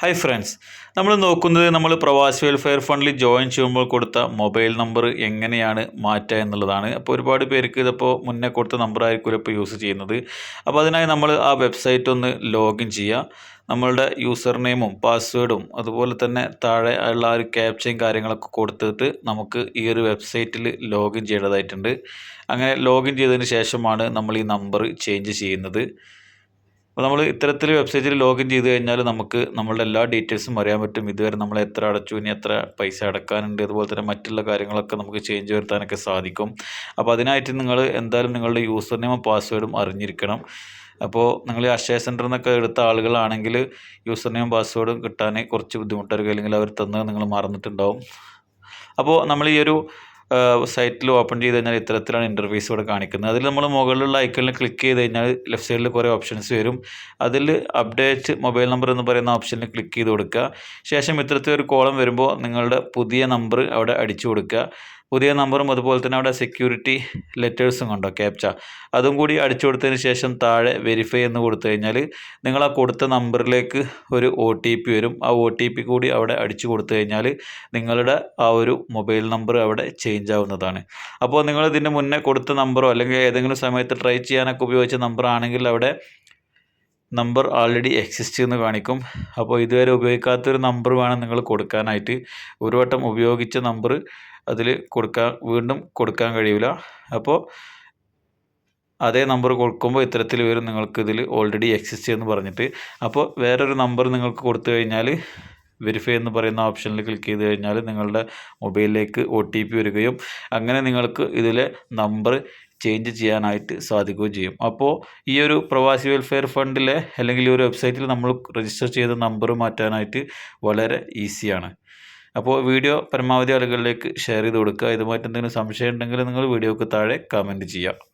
Hi friends നമ്മൾ നോക്കുന്നത് നമ്മൾ പ്രവാസി വെൽഫെയർ ഫണ്ടിൽ ജോയിൻ ചെയ്യുമ്പോൾ കൊടുത്ത മൊബൈൽ നമ്പർ എങ്ങനെയാണ് മാറ്റുക എന്നുള്ളതാണ്. അപ്പോൾ ഒരുപാട് പേർക്ക് ഇതിപ്പോൾ മുന്നേ കൊടുത്ത നമ്പർ ഇപ്പോൾ യൂസ് ചെയ്യുന്നത്. അപ്പോൾ അതിനായി നമ്മൾ ആ വെബ്സൈറ്റ് ഒന്ന് ലോഗിൻ ചെയ്യുക. നമ്മളുടെ യൂസർ നെയിമും പാസ്വേഡും അതുപോലെ തന്നെ താഴെ ഉള്ള ആ ഒരു ക്യാപ്ചയും കാര്യങ്ങളൊക്കെ കൊടുത്തിട്ട് നമുക്ക് ഈ ഒരു വെബ്സൈറ്റിൽ ലോഗിൻ ചെയ്യേണ്ടതായിട്ടുണ്ട്. അങ്ങനെ ലോഗിൻ ചെയ്തതിന് ശേഷമാണ് നമ്മൾ ഈ നമ്പർ ചേഞ്ച് ചെയ്യുന്നത്. അപ്പോൾ നമ്മൾ ഇത്തരത്തിൽ വെബ്സൈറ്റിൽ ലോഗിൻ ചെയ്ത് കഴിഞ്ഞാൽ നമുക്ക് നമ്മളുടെ എല്ലാ ഡീറ്റെയിൽസും അറിയാൻ പറ്റും. ഇതുവരെ നമ്മൾ എത്ര അടച്ചു ഇനി എത്ര പൈസ അടക്കാനുണ്ട് അതുപോലെ തന്നെ മറ്റുള്ള കാര്യങ്ങളൊക്കെ നമുക്ക് ചേഞ്ച് വരുത്താനൊക്കെ സാധിക്കും. അപ്പോൾ അതിനായിട്ട് നിങ്ങൾ എന്തായാലും നിങ്ങളുടെ യൂസർ നെയിമും പാസ്വേഡും അറിഞ്ഞിരിക്കണം. അപ്പോൾ നിങ്ങൾ അക്ഷയ സെന്ററിൽ നിന്നൊക്കെ എടുത്ത ആളുകളാണെങ്കിൽ യൂസർ നെയിം പാസ്വേഡും കിട്ടാൻ കുറച്ച് ബുദ്ധിമുട്ടായിരിക്കും അല്ലെങ്കിൽ അവർ തന്നത് നിങ്ങൾ മറന്നിട്ടുണ്ടാവും. അപ്പോൾ നമ്മൾ ഈ ഒരു സൈറ്റിൽ ഓപ്പൺ ചെയ്ത് കഴിഞ്ഞാൽ ഇത്തരത്തിലാണ് ഇന്റർഫേസ് ഇവിടെ കാണിക്കുന്നത്. അതിൽ നമ്മൾ മുകളിലുള്ള ഐക്കണിൽ ക്ലിക്ക് ചെയ്ത് കഴിഞ്ഞാൽ ലെഫ്റ്റ് സൈഡിൽ കുറേ ഓപ്ഷൻസ് വരും. അതിൽ അപ്ഡേറ്റ് മൊബൈൽ നമ്പർ എന്ന് പറയുന്ന ഓപ്ഷനിൽ ക്ലിക്ക് ചെയ്ത് കൊടുക്കുക. ശേഷം ഇത്തരത്തിലൊരു കോളം വരുമ്പോൾ നിങ്ങളുടെ പുതിയ നമ്പർ അവിടെ അടിച്ചു കൊടുക്കുക. പുതിയ നമ്പറും അതുപോലെ തന്നെ അവിടെ സെക്യൂരിറ്റി ലെറ്റേഴ്സും കണ്ടോ ക്യാപ്ച അതും കൂടി അടിച്ചു കൊടുത്തതിന് ശേഷം താഴെ വെരിഫൈ എന്ന് കൊടുത്തു കഴിഞ്ഞാൽ നിങ്ങൾ ആ കൊടുത്ത നമ്പറിലേക്ക് ഒരു ഒ ടി പി വരും. ആ ഒ ടി പി കൂടി അവിടെ അടിച്ചു കൊടുത്തു കഴിഞ്ഞാൽ നിങ്ങളുടെ ആ ഒരു മൊബൈൽ നമ്പർ അവിടെ ചേഞ്ച് ആവുന്നതാണ്. അപ്പോൾ നിങ്ങൾ ഇതിന്റെ മുന്നേ കൊടുത്ത നമ്പറോ അല്ലെങ്കിൽ ഏതെങ്കിലും സമയത്ത് ട്രൈ ചെയ്യാനൊക്കെ ഉപയോഗിച്ച നമ്പറാണെങ്കിൽ അവിടെ നമ്പർ ആൾറെഡി എക്സിസ്റ്റ് എന്ന് കാണിക്കും. അപ്പോൾ ഇതുവരെ ഉപയോഗിക്കാത്തൊരു നമ്പർ വേണം നിങ്ങൾ കൊടുക്കാനായിട്ട്. ഒരു വട്ടം ഉപയോഗിച്ച നമ്പർ അതിൽ കൊടുക്കാൻ വീണ്ടും കൊടുക്കാൻ കഴിയില്ല അപ്പോൾ അതേ നമ്പർ കൊടുക്കുമ്പോൾ ഇത്തരത്തിൽ വരും നിങ്ങൾക്ക് ഇതിൽ ഓൾറെഡി എക്സിസ്റ്റ് എന്ന് പറഞ്ഞിട്ട്. അപ്പോൾ വേറൊരു നമ്പർ നിങ്ങൾക്ക് കൊടുത്തു കഴിഞ്ഞാൽ വെരിഫൈ എന്ന് പറയുന്ന ഓപ്ഷനിൽ ക്ലിക്ക് ചെയ്ത് കഴിഞ്ഞാൽ നിങ്ങളുടെ മൊബൈലിലേക്ക് ഒ ടി പി വരികയും അങ്ങനെ നിങ്ങൾക്ക് ഇതിലെ നമ്പർ ചേഞ്ച് ചെയ്യാനായിട്ട് സാധിക്കുകയും ചെയ്യും. അപ്പോൾ ഈ ഒരു പ്രവാസി വെൽഫെയർ ഫണ്ടിലെ അല്ലെങ്കിൽ ഈ ഒരു വെബ്സൈറ്റിൽ നമ്മൾ രജിസ്റ്റർ ചെയ്ത നമ്പർ മാറ്റാനായിട്ട് വളരെ ഈസിയാണ് അപ്പോൾ വീഡിയോ പരമാവധി ആളുകളിലേക്ക് ഷെയർ ചെയ്ത് കൊടുക്കുക. ഇതുമായിട്ട് എന്തെങ്കിലും സംശയം ഉണ്ടെങ്കിൽ നിങ്ങൾ വീഡിയോക്ക് താഴെ കമന്റ് ചെയ്യുക